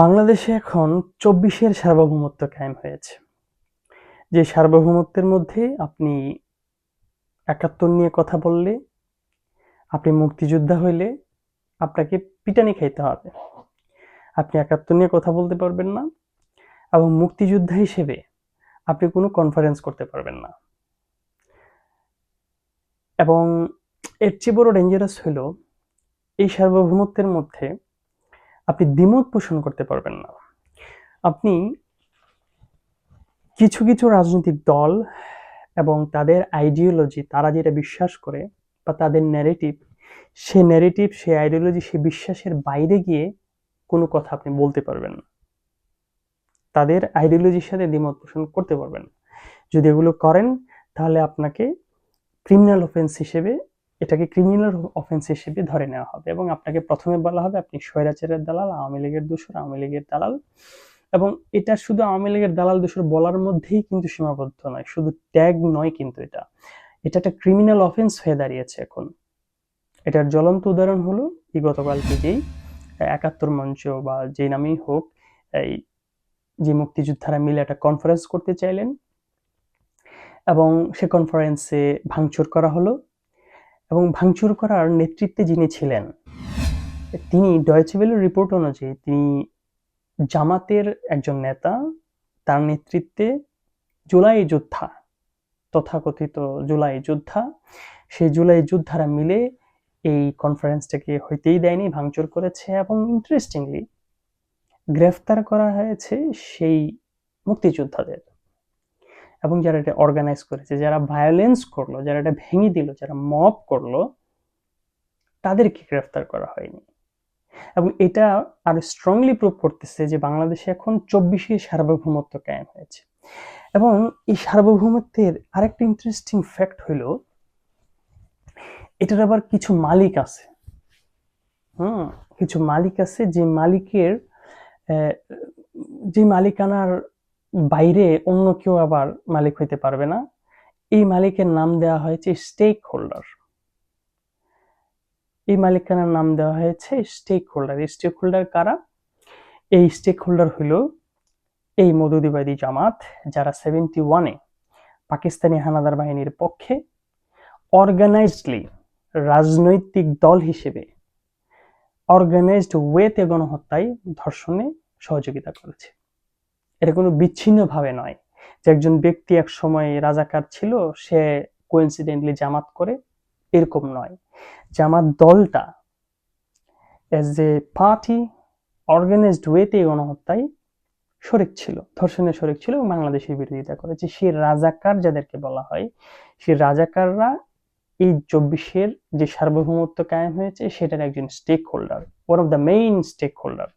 বাংলাদেশে এখন চব্বিশের সার্বভৌমত্ব কায়েম হয়েছে। যে সার্বভৌমত্বের মধ্যে আপনি একাত্তর নিয়ে কথা বললে, আপনি মুক্তিযোদ্ধা হইলে আপনাকে পিটানি খাইতে হবে। আপনি একাত্তর নিয়ে কথা বলতে পারবেন না এবং মুক্তিযোদ্ধা হিসেবে আপনি কোনো কনফারেন্স করতে পারবেন না। এবং এর চেয়ে বড় ডেঞ্জারাস হলো, এই সার্বভৌমত্বের মধ্যে আপনি দ্বিমত পোষণ করতে পারবেন না। আপনি কিছু কিছু রাজনৈতিক দল এবং তাদের আইডিওলজি তারা যেটা বিশ্বাস করে বা তাদের ন্যারেটিভ সে ন্যারেটিভ সে আইডিওলজি সে বিশ্বাসের বাইরে গিয়ে কোনো কথা আপনি বলতে পারবেন না। তাদের আইডিওলজির সাথে দ্বিমত পোষণ করতে পারবেন যদি এগুলো করেন, তাহলে আপনাকে ক্রিমিনাল অফেন্স হিসেবে এটাকে ক্রিমিনাল অফেন্স হিসেবে ধরে নেওয়া হবে এবং আপনাকে প্রথমে বলা হবে আপনি স্বৈরাচারের দালাল, আওয়ামী লীগের দোষর, আওয়ামী লীগের দালাল। এবং এটা শুধু আওয়ামী লীগের দালাল, দোষর বলার মধ্যেই কিন্তু সীমাবদ্ধ নয়, শুধু ট্যাগ নয় কিন্তু এটা। এটা একটা ক্রিমিনাল অফেন্স হয়ে দাঁড়িয়েছে এখন। এটার জ্বলন্ত উদাহরণ হলো, এই গতকালকে যেই একাত্তর মঞ্চ বা যে নামেই হোক, এই যে মুক্তিযোদ্ধারা মিলে একটা কনফারেন্স করতে চাইলেন। এবং সে কনফারেন্সে ভাঙচুর করা হলো। এবং ভাঙচুর করার নেতৃত্বে যিনি ছিলেন, তিনি ডয়চেবেলের রিপোর্ট অনুযায়ী তিনি জামাতের একজন নেতা, তার নেতৃত্বে জুলাই যোদ্ধা, তথাকথিত জুলাই যোদ্ধা, সেই জুলাই যোদ্ধারা মিলে এই কনফারেন্সটাকে হইতেই দেয়নি, ভাঙচুর করেছে এবং ইন্টারেস্টিংলি গ্রেফতার করা হয়েছে সেই মুক্তিযোদ্ধাদের। এবং যারা এটা অর্গানাইজ করেছে, যারা ভায়োলেন্স করল, যারা এটা ভেঙে দিল, যারা মব করল, তাদেরকে গ্রেফতার করা হয়নি। এবং এটা আরও স্ট্রংলি প্রুভ করতেছে যে বাংলাদেশে এখন চব্বিশে সার্বভৌমত্ব কায়েম হয়েছে। এবং এই সার্বভৌমত্বের আরেকটা ইন্টারেস্টিং ফ্যাক্ট হইল, এটার আবার কিছু মালিক আছে। হুম, কিছু মালিক আছে যে মালিকের যে মালিকানার বাইরে অন্য কেউ আবার মালিক হইতে পারবে না। এই মালিকের নাম দেওয়া হয়েছে স্টেক হোল্ডার এই মালিকানার নাম দেওয়া হয়েছে স্টেক হোল্ডার স্টেক হোল্ডার কারা? এই স্টেক হোল্ডার হইল এই মধুদিবাদী জামাত, যারা সেভেন্টি ওয়ানে পাকিস্তানি হানাদার বাহিনীর পক্ষে অর্গানাইজডলি রাজনৈতিক দল হিসেবে অর্গানাইজড ওয়েতে গণহত্যায় ধর্ষণে সহযোগিতা করেছে। এটা কোনো বিচ্ছিন্নভাবে নয় যে একজন ব্যক্তি এক সময় রাজাকার ছিল, সে কোইন্সিডেন্টলি জামাত করে, এরকম নয়। জামাত দলটা এজ এ পার্টি অর্গানাইজড ওয়েতে গণহত্যায় শরিক ছিল ধর্ষণের শরিক ছিল এবং বাংলাদেশের বিরোধিতা করেছে। সে রাজাকার যাদেরকে বলা হয়, সে রাজাকাররা এই চব্বিশের যে সার্বভৌমত্ব কায়েম হয়েছে, সেটার একজন stakeholder one of the main stakeholder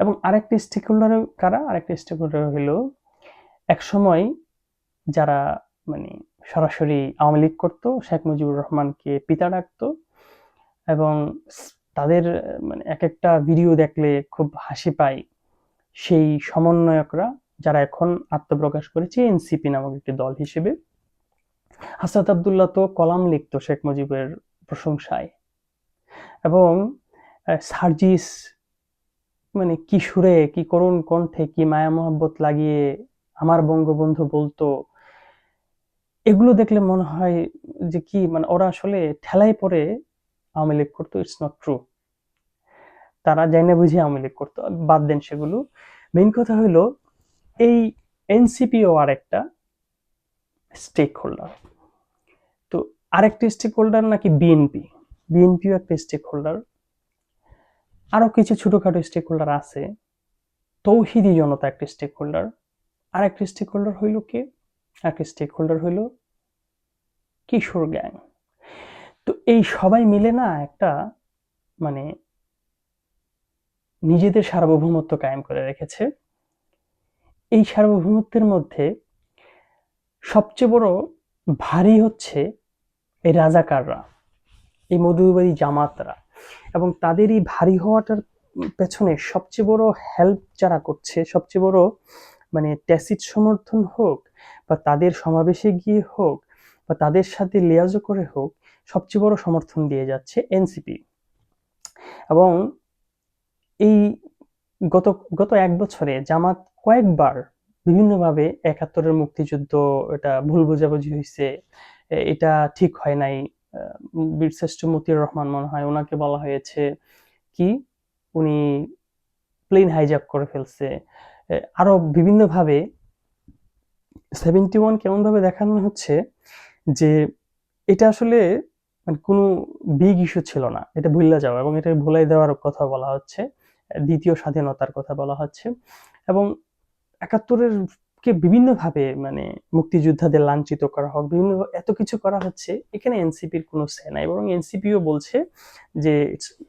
এবং আরেকটি স্টেক হোল্ডার কারা? আরেকটি স্টেক হোল্ডার হলো এক সময় যারা মানে সরাসরি আওয়ামী লীগ করতো, শেখ মুজিবুর রহমানকে পিতা ডাকতো এবং তাদের মানে এক একটা ভিডিও দেখলে খুব হাসি পায়। সেই সমন্বয়করা যারা এখন আত্মপ্রকাশ করেছে, এনসিপি নামক একটি দল হিসেবে। হাসাত আবদুল্লাহ তো কলাম লিখতো শেখ মুজিবের প্রশংসায় এবং সার্জিস মানে কি সুরে, কি করুণ কণ্ঠে, কি মায়া মোহাব্বত লাগিয়ে আমার বঙ্গবন্ধু বলতো, এগুলো দেখলে মনে হয় যে কি মানে ওরা আসলে ঠেলাই পরে আওয়ামী লীগ করতো ইটস নট ট্রু তারা জানে বুঝে আওয়ামী লীগ করতো, বাদ দেন সেগুলো। মেইন কথা হলো এই এনসিপিও আরেকটা স্টেক হোল্ডার তো আরেকটি স্টেক হোল্ডার নাকি বিএনপি বিএনপিও একটা স্টেক হোল্ডার আরও কিছু ছোটখাটো স্টেক হোল্ডার আছে। তৌহিদি জনতা একটি স্টেক হোল্ডার আর একটি স্টেক হোল্ডার হইল কে? একটি স্টেক হোল্ডার হইল কিশোর গ্যাং। তো এই সবাই মিলে না একটা মানে নিজেদের সার্বভৌমত্ব কায়েম করে রেখেছে। এই সার্বভৌমত্বের মধ্যে সবচেয়ে বড় ভারী হচ্ছে এই রাজাকাররা, এই মধুবাদী জামাতরা। এবং তাদের এই ভারী হওয়াটার পেছনে সবচেয়ে বড় হেল্প যারা করছে, সবচেয়ে বড় মানে ট্যাসিড সমর্থন হোক বা তাদের সমাবেশে গিয়ে হোক বা তাদের সাথে লিয়াজো করে হোক, সবচেয়ে বড় সমর্থন দিয়ে যাচ্ছে এনসিপি এবং এই গত গত এক বছরে জামাত কয়েকবার বিভিন্নভাবে একাত্তরের মুক্তিযুদ্ধ, এটা ভুল বোঝাবুঝি হয়েছে এটা ঠিক হয় নাই। বীরশ্রেষ্ঠ মতিউর রহমান মনে হয় ওনাকে বলা হয়েছে। কি? উনি প্লেন হাইজ্যাক করে ফেলছে। আহ, আরও বিভিন্নভাবে সেভেন্টি ওয়ান কেমনভাবে দেখানো হচ্ছে যে এটা আসলে মানে কোনো বিগ ইস্যু ছিল না। এটা ভুলে যাওয়া এবং এটা ভুলাই দেওয়ার কথা বলা হচ্ছে। দ্বিতীয় স্বাধীনতার কথা বলা হচ্ছে। এবং একাত্তরের কে বিভিন্নভাবে মানে মুক্তিযোদ্ধাদের লাঞ্ছিত করা হোক, বিভিন্ন এত কিছু করা হচ্ছে, এখানে এনসিপির কোনো সে নাই। বরং এনসিপিও বলছে যে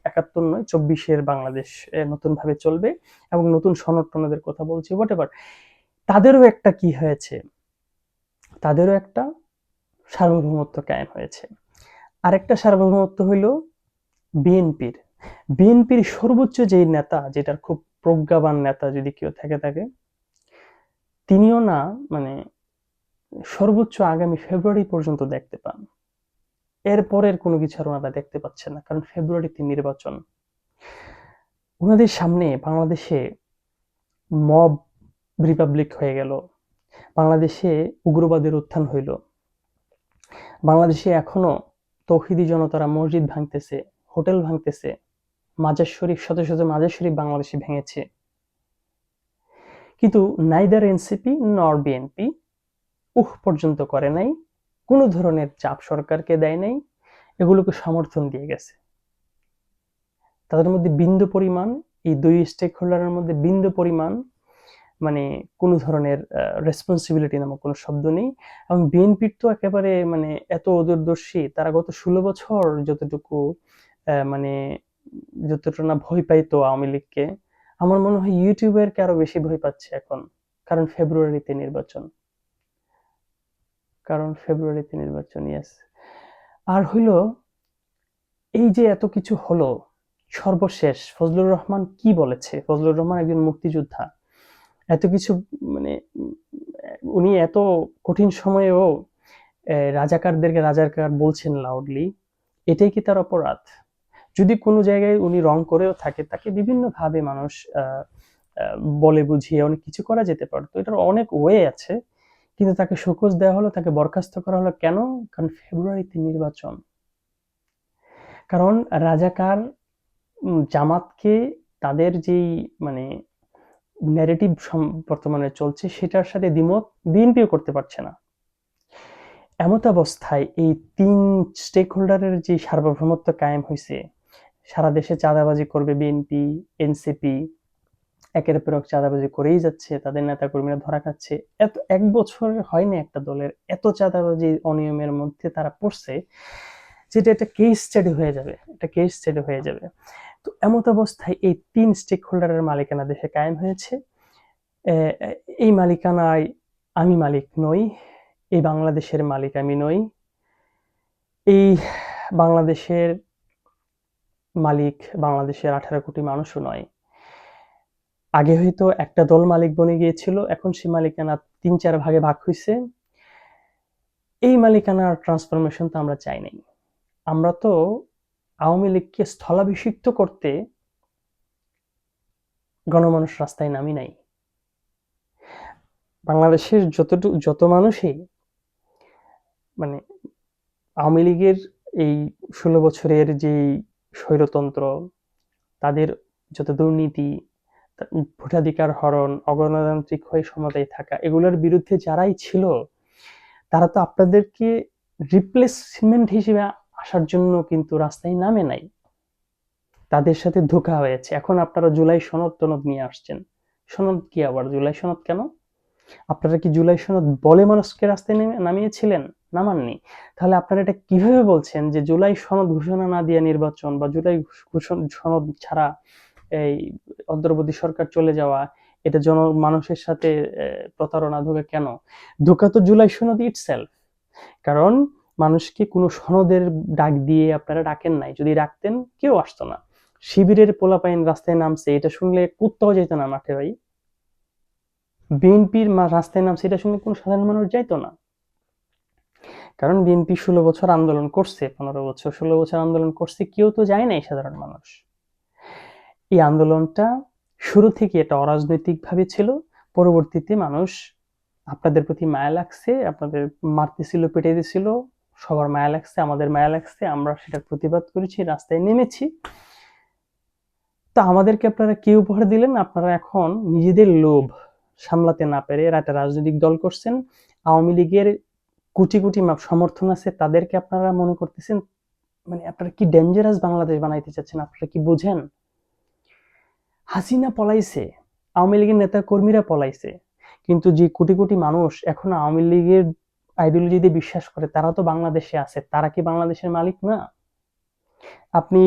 একাত্তর নয়, চব্বিশের বাংলাদেশ নতুনভাবে চলবে এবং নতুন সনদ টনদের কথা বলছে হোয়াট এভার তাদেরও একটা কি হয়েছে? তাদেরও একটা সার্বভৌমত্ব কায়েম হয়েছে। আরেকটা সার্বভৌমত্ব হইল বিএনপির। বিএনপির সর্বোচ্চ যেই নেতা, যেটার খুব প্রজ্ঞাবান নেতা যদি কেউ থেকে থাকে তিনিও না মানে সর্বোচ্চ আগামী ফেব্রুয়ারি পর্যন্ত দেখতে পান। এরপরের কোনো কিছু আর ওনারা দেখতে পাচ্ছেন না, কারণ ফেব্রুয়ারিতে নির্বাচন। ওনাদের সামনে বাংলাদেশে মব রিপাবলিক হয়ে গেল, বাংলাদেশে উগ্রবাদের উত্থান হইল। বাংলাদেশে এখনও তৌহিদি জনতারা মসজিদ ভাঙতেছে, হোটেল ভাঙতেছে মাজার শরীফ শত শত মাজার শরীফ বাংলাদেশে ভেঙেছে। কিন্তু neither NCP nor BNP uh পর্যন্ত করে নাই, কোনো ধরনের চাপ সরকারকে দেয় নাই, এগুলোকে সমর্থন দিয়ে গেছে। তাদের মধ্যে বিন্দু পরিমাণ, এই দুই স্টেক হোল্ডারের মধ্যে বিন্দু পরিমাণ মানে কোনো ধরনের রেসপন্সিবিলিটি নামক কোনো শব্দ নেই। এবং বিএনপির তো একেবারে মানে এত অদূরদর্শী, তারা গত ষোলো বছর যতটুকু মানে যতটা না ভয় পাইতো আওয়ামী লীগকে আমার মনে হয় ইউটিউবের কে আরও বেশি ভয় পাচ্ছে এখন, কারণ ফেব্রুয়ারিতে নির্বাচন। কারণ ফেব্রুয়ারিতে নির্বাচন ইয়াস আর হইল, এই যে এত কিছু হলো, সর্বশেষ, ফজলুর রহমান কি বলেছে? ফজলুর রহমান একজন মুক্তিযোদ্ধা। এত কিছু মানে উনি এত কঠিন সময়েও রাজাকারদেরকে রাজাকার বলছেন লাউডলি এটাই কি তার অপরাধ? যদি কোনো জায়গায় উনি রং করেও থাকে, তাকে বিভিন্নভাবে মানুষ বলে বুঝিয়ে অনেক কিছু করা যেতে পারতো এটার অনেক ওয়ে আছে। কিন্তু তাকে শোকজ দেওয়া হলো, তাকে বরখাস্ত করা হলো কেন? কারণ ফেব্রুয়ারিতে নির্বাচন। কারণ রাজাকার জামাতকে তাদের যেই মানে ন্যারেটিভ বর্তমানে চলছে, সেটার সাথে দ্বিমত বিএনপিও করতে পারছে না। এমত অবস্থায় এই তিন স্টেক হোল্ডারের যে সার্বভৌমত্ব কায়েম হয়েছে সারা দেশে চাঁদাবাজি করবে বিএনপি এনসিপি একের পর এক চাঁদাবাজি করেই যাচ্ছে, তাদের নেতা কর্মীরা ধরা খাচ্ছে। এত, এক বছর হয়নি একটা দলের এত চাঁদাবাজি অনিয়মের মধ্যে তারা পড়ছে, যেটা একটা কেস স্টাডি হয়ে যাবে, একটা কেস স্টাডি হয়ে যাবে। তো এমত অবস্থায় এই তিন স্টেক হোল্ডারের মালিকানা দেশে কায়েম হয়েছে। এই মালিকানায় আমি মালিক নই, এই বাংলাদেশের মালিক আমি নই। এই বাংলাদেশের মালিক বাংলাদেশের আঠারো কোটি মানুষও নয়। আগে হয়তো একটা দল মালিক বনে গিয়েছিল, এখন সে মালিকানা তিন চার ভাগে ভাগ হয়েছে এই মালিকানার ট্রান্সফরমেশন তো আমরা চাই নাই। আমরা তো আওয়ামী লীগকে স্থলাভিষিক্ত করতে গণমানুষ রাস্তায় নামি নাই। বাংলাদেশের যতটুকু যত মানুষই মানে আওয়ামী লীগের এই ষোলো বছরের যে স্বৈরতন্ত্র তাদের যত দুর্নীতি ভোটাধিকার হরণ, অগণতান্ত্রিক হয়ে ক্ষমতায় থাকা, এগুলোর বিরুদ্ধে যারাই ছিল, তারা তো আপনাদেরকে রিপ্লেসমেন্ট হিসেবে আসার জন্য কিন্তু রাস্তায় নামে নাই। তাদের সাথে ধোকা হয়েছে। এখন আপনারা জুলাই সনদ টনদ নিয়ে আসছেন। সনদ কি আবার? জুলাই সনদ কেন? আপনারা কি জুলাই সনদ বলে মানুষকে রাস্তায় নেমে নামিয়েছিলেন? নামাননি তাহলে আপনারা এটা কীভাবে বলছেন যে জুলাই সনদ ঘোষণা না দিয়ে নির্বাচন বা জুলাই সনদ ছাড়া এই অন্তর্বর্তী সরকার চলে যাওয়া, এটা জন মানুষের সাথে প্রতারণা ধোকা কেন? ধোকা তো জুলাই সনদ ইটসেলফ কারণ মানুষকে কোনো সনদের ডাক দিয়ে আপনারা ডাকেন নাই। যদি ডাকতেন, কেউ আসতো না। শিবিরের পোলাপাইন রাস্তায় নামছে, এটা শুনলে কুত্তাও যেত না মাঠে ভাই। বিএনপির রাস্তায় নামছে, এটা শুনলে কোনো সাধারণ মানুষ যাইতো না। কারণ বিএনপি ষোলো বছর আন্দোলন করছে, পনেরো বছর ষোলো বছর আন্দোলন করছে, কেউ তো যায় নাই সাধারণ মানুষ। এই আন্দোলনটা শুরু থেকে এটা অরাজনৈতিকভাবে ছিল, পরবর্তীতে মানুষ আপনাদের প্রতি মায়া লাগছে, আপনাদের মারতেছিল পেটে দিছিল সবার মায়া লাগছে, আমাদের মায়া লাগছে, আমরা সেটার প্রতিবাদ করেছি, রাস্তায় নেমেছি। তো আমাদেরকে আপনারা কি উপহার দিলেন, আপনারা এখন নিজেদের লোভ সামলাতে না পেরে একটা রাজনৈতিক দল করছেন, আওয়ামী লীগের কোটি কোটি সমর্থন আছে, তাদেরকে আপনারা মনে করতেছেন মানে আপনারা কি ডেঞ্জারাস বাংলাদেশ বানাইতে চাচ্ছেন? আপনারা কি বুঝেন? হাসিনা পলাইছে, আওয়ামী লীগের নেতা কর্মীরা পলাইছে, কিন্তু যে কোটি কোটি মানুষ এখন আওয়ামী লীগের আইডিওলজিতে বিশ্বাস করে, তারা তো বাংলাদেশে আছে, তারা কি বাংলাদেশের মালিক না? আপনি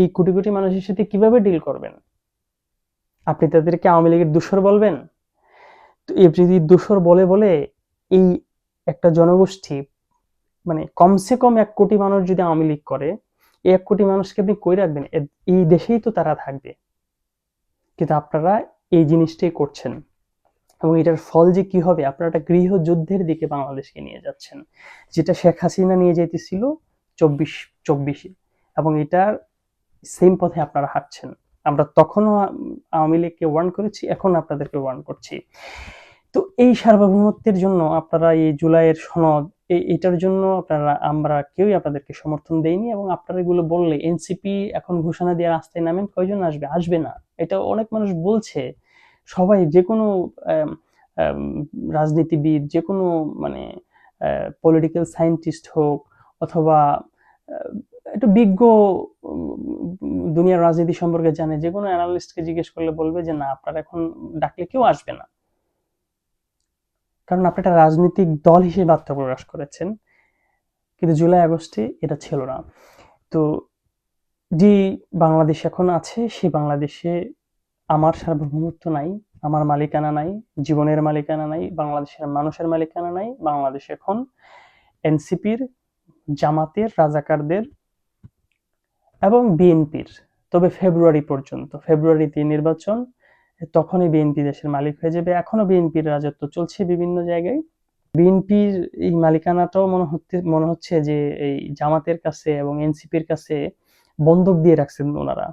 এই কোটি কোটি মানুষের সাথে কীভাবে ডিল করবেন? আপনি তাদেরকে আওয়ামী লীগের দূষর বলবেন? তো যদি দূষর বলে বলে, এই একটা জনগোষ্ঠী মানে কমসে কম এক কোটি মানুষ যদি আওয়ামী লীগ করে, এই এক কোটি মানুষকে আপনি কই রাখবেন? এই দেশেই তো তারা থাকবে। কিন্তু আপনারা এই জিনিসটাই করছেন। এবং এটার ফল যে কি হবে? আপনারা একটা গৃহযুদ্ধের দিকে বাংলাদেশকে নিয়ে যাচ্ছেন, যেটা শেখ হাসিনা নিয়ে যেতেছিল চব্বিশ, চব্বিশে। এবং এটার সেম পথে আপনারা হাঁটছেন। আমরা তখনও আওয়ামী লীগকে ওয়ার্ন করেছি, এখন আপনাদেরকে ওয়ার্ন করছি। তো এই সার্বভৌমত্বের জন্য আপনারা এই জুলাইয়ের সনদ এটার জন্য আপনারা, আমরা কেউই আপনাদেরকে সমর্থন দেইনি এবং আপনারা এগুলো বললে এনসিপি এখন ঘোষণা দিয়ে রাস্তায় নামেন, কয়জন আসবে? আসবে না। এটা অনেক মানুষ বলছে। সবাই যে কোনো রাজনীতিবিদ যে কোনো মানে পলিটিক্যাল সায়েন্টিস্ট হোক অথবা একটু বিজ্ঞ দুনিয়ার রাজনীতি সম্পর্কে জানে যে কোনো অ্যানালিস্টকে জিজ্ঞেস করলে বলবে যে, না, আপনারা এখন ডাকলে কেউ আসবে না। কারণ আপনি একটা রাজনৈতিক দল হিসেবে আত্মপ্রকাশ করেছেন। কিন্তু জুলাই, আগস্টে এটা ছিল না। তো যে বাংলাদেশ এখন আছে, সে বাংলাদেশে আমার সার্বভৌমত্ব নাই, আমার মালিকানা নাই, জীবনের মালিকানা নাই, বাংলাদেশের মানুষের মালিকানা নাই, বাংলাদেশ এখন এনসিপির, জামাতের, রাজাকারদের এবং বিএনপির। তবে ফেব্রুয়ারি পর্যন্ত, ফেব্রুয়ারিতে নির্বাচন তখনই বিএনপি দেশের মালিক হয়ে যাবে। এখনও বিএনপির রাজত্ব চলছে বিভিন্ন জায়গায়। বিএনপির এই মালিকানাটাও মনে হচ্ছে মনে হচ্ছে যে এই জামাতের কাছে এবং এনসিপির কাছে বন্ধক দিয়ে রাখছেন ওনারা।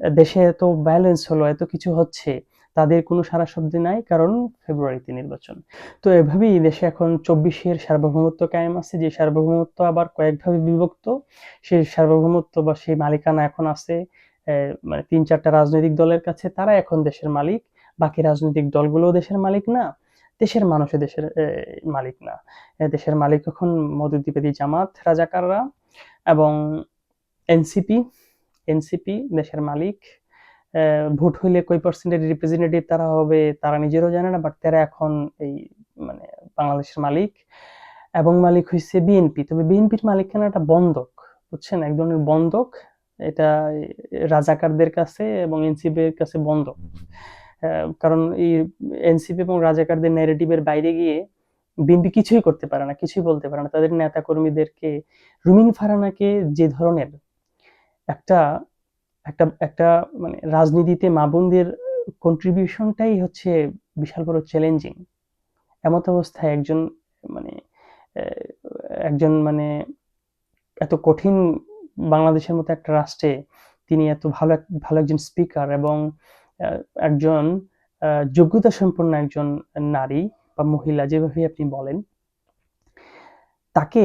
দেশে এত ব্যালেন্স হলো, এত কিছু হচ্ছে, তাদের কোনো সারা শব্দ নাই, কারণ ফেব্রুয়ারিতে নির্বাচন। তো এভাবেই দেশে এখন চব্বিশের সার্বভৌমত্ব কায়েম আছে। যে সার্বভৌমত্ব আবার কয়েকভাবে বিভক্ত, সেই সার্বভৌমত্ব বা সেই মালিকানা এখন আছে। মানে তিন চারটা রাজনৈতিক দলের কাছে তারা এখন দেশের মালিক, বাকি রাজনৈতিক দলগুলোও দেশের মালিক না, দেশের মানুষের দেশের মালিক না। দেশের মালিক এখন মধুদ্বীপেদি জামাত, রাজাকাররা এবং এনসিপি এনসিপি দেশের মালিক। ভোট হইলে কই পার্সেন্টের রিপ্রেজেন্টেটিভ তারা হবে তারা নিজেরও জানে না বাট তারা এখন এই মানে বাংলাদেশের মালিক এবং মালিক হয়েছে বিএনপি। তবে বিএনপির মালিক মালিকানাটা বন্ধক, বুঝছেন? এক ধরনের বন্ধক। এটা রাজাকারদের কাছে এবং এনসিপির কাছে বন্ধক কারণ এই এনসিপি এবং রাজাকারদের ন্যারেটিভের বাইরে গিয়ে বিএনপি কিছুই করতে পারে না, কিছুই বলতে পারে না। তাদের নেতা কর্মীদেরকে রুমিন ফারানাকে যে ধরনের একটা একটা একটা মানে রাজনীতিতে মা বোনদের কন্ট্রিবিউশনটাই হচ্ছে বিশাল বড় চ্যালেঞ্জিং এমত অবস্থায় একজন মানে একজন মানে এত কঠিন বাংলাদেশের মতো একটা রাষ্ট্রে তিনি এত ভালো ভালো একজন স্পিকার এবং একজন যোগ্যতা সম্পন্ন একজন নারী বা মহিলা যেভাবে আপনি বলেন, তাকে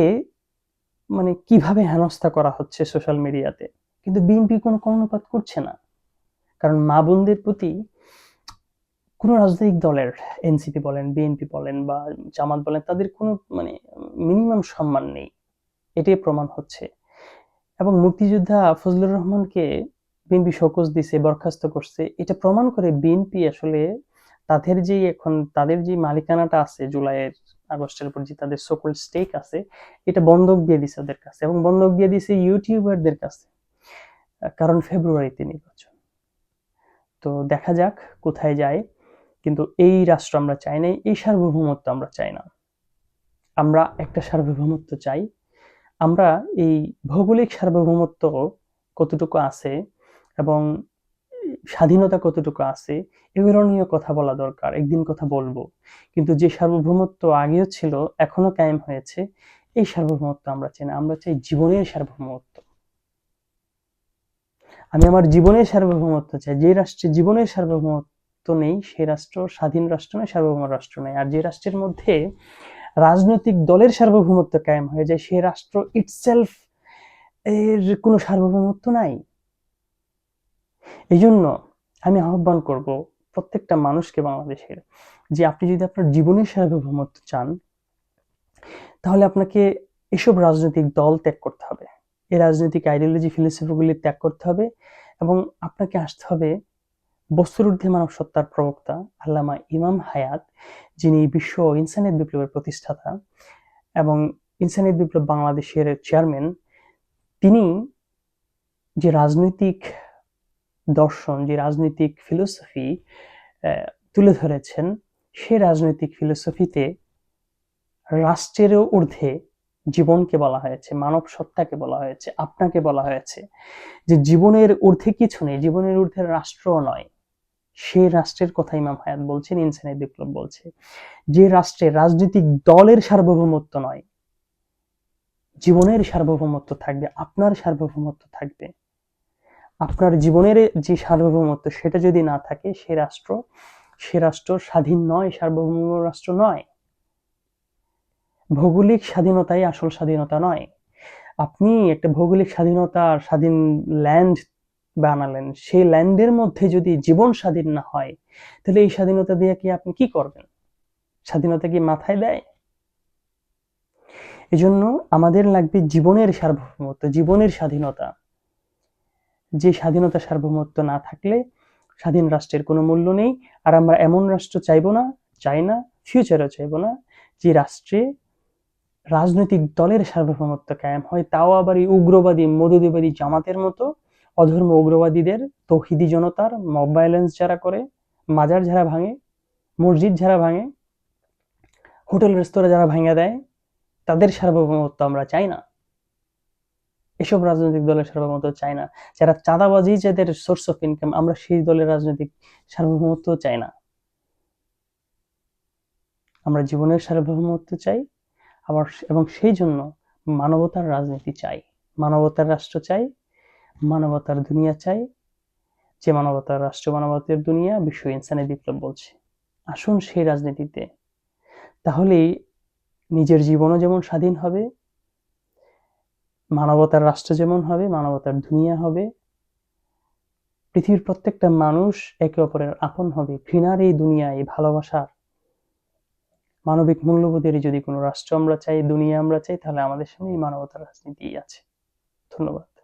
মানে কীভাবে হেনস্থা করা হচ্ছে সোশ্যাল মিডিয়াতে কিন্তু বিএনপি কোনো কর্ণপাত করছে না। কারণ মা বোনদের প্রতি কোনো রাজনৈতিক দলের এনসিপি বলেন বিএনপি বলেন বা জামাত বলেন, তাদের কোনো মানে মিনিমাম সম্মান নেই। এটাই প্রমাণ হচ্ছে। এবং মুক্তিযোদ্ধা ফজলুর রহমানকে বিএনপি শোকজ দিছে, বরখাস্ত করছে, এটা প্রমাণ করে বিএনপি আসলে তাদের যে এখন, তাদের যে মালিকানাটা আছে জুলাইয়ের আগস্টের উপর, যে তাদের সকল স্টেক আছে, এটা বন্ধক দিয়ে দিছে ওদের কাছে এবং বন্ধক দিয়ে দিছে ইউটিউবারদের কাছে, কারণ ফেব্রুয়ারিতে নির্বাচন। তো দেখা যাক কোথায় যায়, কিন্তু এই রাষ্ট্র আমরা চাই না এই সার্বভৌমত্ব আমরা চাই না। আমরা একটা সার্বভৌমত্ব চাই আমরা এই ভৌগোলিক সার্বভৌমত্ব কতটুকু আছে এবং স্বাধীনতা কতটুকু আছে এগুলো নিয়ে কথা বলা দরকার, একদিন কথা বলব। কিন্তু যে সার্বভৌমত্ব আগেও ছিল এখনও কায়েম হয়েছে, এই সার্বভৌমত্ব আমরা চাই না, আমরা চাই জীবনের সার্বভৌমত্ব। আমি আমার জীবনের সার্বভৌমত্ব চাই, যে রাষ্ট্রে জীবনের সার্বভৌমত্ব নেই সেই রাষ্ট্র স্বাধীন রাষ্ট্র নয়, সার্বভৌম রাষ্ট্র নয়। আর যে রাষ্ট্রের মধ্যে রাজনৈতিক দলের সার্বভৌমত্ব কায়েম হয়ে যায়। সে রাষ্ট্র ইটসেলফ এর কোনো সার্বভৌমত্ব নাই। এই জন্য আমি আহ্বান করব প্রত্যেকটা মানুষকে বাংলাদেশের যে আপনি যদি আপনার জীবনের সার্বভৌমত্ব চান, তাহলে আপনাকে এসব রাজনৈতিক দল ত্যাগ করতে হবে। এই রাজনৈতিক আইডিওলজি ফিলোসফিগুলি ত্যাগ করতে হবে এবং আপনাকে আসতে হবে বস্তুর ঊর্ধ্বে মানব সত্তার প্রবক্তা, আল্লামা ইমাম হায়াত, যিনি বিশ্ব ইনসানিয়ত বিপ্লবের প্রতিষ্ঠাতা এবং ইনসানিয়ত বিপ্লব বাংলাদেশের চেয়ারম্যান, তিনি যে রাজনৈতিক দর্শন, যে রাজনৈতিক ফিলোসফি তুলে ধরেছেন, সে রাজনৈতিক ফিলোসফিতে রাষ্ট্রেরও ঊর্ধ্বে জীবনকে বলা হয়েছে, মানব সত্তাকে বলা হয়েছে, আপনাকে বলা হয়েছে যে জীবনের ঊর্ধ্বে কিছু নেই, জীবনের ঊর্ধ্বে রাষ্ট্র নয়। সেই রাষ্ট্রের কথা ইমাম হায়াত বলছেন, ইনসানের বিপ্লব বলছে। যে রাষ্ট্রে রাজনৈতিক দলের সার্বভৌমত্ব নয়, জীবনের সার্বভৌমত্ব থাকবে, আপনার সার্বভৌমত্ব থাকবে। আপনার জীবনের যে সার্বভৌমত্ব সেটা যদি না থাকে, সে রাষ্ট্র সে রাষ্ট্র স্বাধীন নয়, সার্বভৌম রাষ্ট্র নয়। ভৌগোলিক স্বাধীনতাই আসল স্বাধীনতা নয়। আপনি একটা ভৌগোলিক স্বাধীনতা স্বাধীন ল্যান্ড বানালেন, সেই ল্যান্ডের মধ্যে যদি জীবন স্বাধীন না হয়, তাহলে এই স্বাধীনতা দিয়ে কি আপনি কি করবেন? স্বাধীনতা কি মাথায় দেয়? এজন্য আমাদের লাগবে জীবনের সার্বভৌমত্ব, জীবনের স্বাধীনতা। যে স্বাধীনতা সার্বভৌমত্ব না থাকলে স্বাধীন রাষ্ট্রের কোনো মূল্য নেই, আর আমরা এমন রাষ্ট্র চাইব না, চাই না ফিউচারও চাইব না, যে রাষ্ট্রে রাজনৈতিক দলের সার্বভৌমত্ব কায়েম হয়, তাও আবার এই উগ্রবাদী, মদুদিবাদী জামাতের মতো অধর্ম উগ্রবাদীদের, তৌহিদি জনতার মব যারা করে, মাজার যারা ভাঙে, মসজিদ যারা ভাঙে, হোটেল রেস্তোরাঁ যারা ভাঙে দেয়, তাদের সার্বভৌমত্ব আমরা চাই না। এসব রাজনৈতিক দলের সার্বভৌমত্ব চাই না। যারা চাঁদাবাজি, যাদের সোর্স অফ ইনকাম আমরা সেই দলের রাজনৈতিক সার্বভৌমত্ব চাই না। আমরা জীবনের সার্বভৌমত্ব চাই, আবার এবং সেই জন্য মানবতার রাজনীতি চাই। মানবতার রাষ্ট্র চাই মানবতার দুনিয়া চাই, যে মানবতার রাষ্ট্র মানবতার দুনিয়া, বিশ্ব ইনসানের বিপ্লব বলছে। আসুন সেই রাজনীতিতে। তাহলেই নিজের জীবনও যেমন স্বাধীন হবে, মানবতার রাষ্ট্র যেমন হবে, মানবতার দুনিয়া হবে, পৃথিবীর প্রত্যেকটা মানুষ একে অপরের আপন হবে, ঘৃণার এই দুনিয়ায় ভালোবাসার মানবিক মূল্যবোধের যদি কোনো রাষ্ট্র আমরা চাই, দুনিয়া আমরা চাই, তাহলে আমাদের সামনে এই মানবতার রাজনীতি আছে। ধন্যবাদ।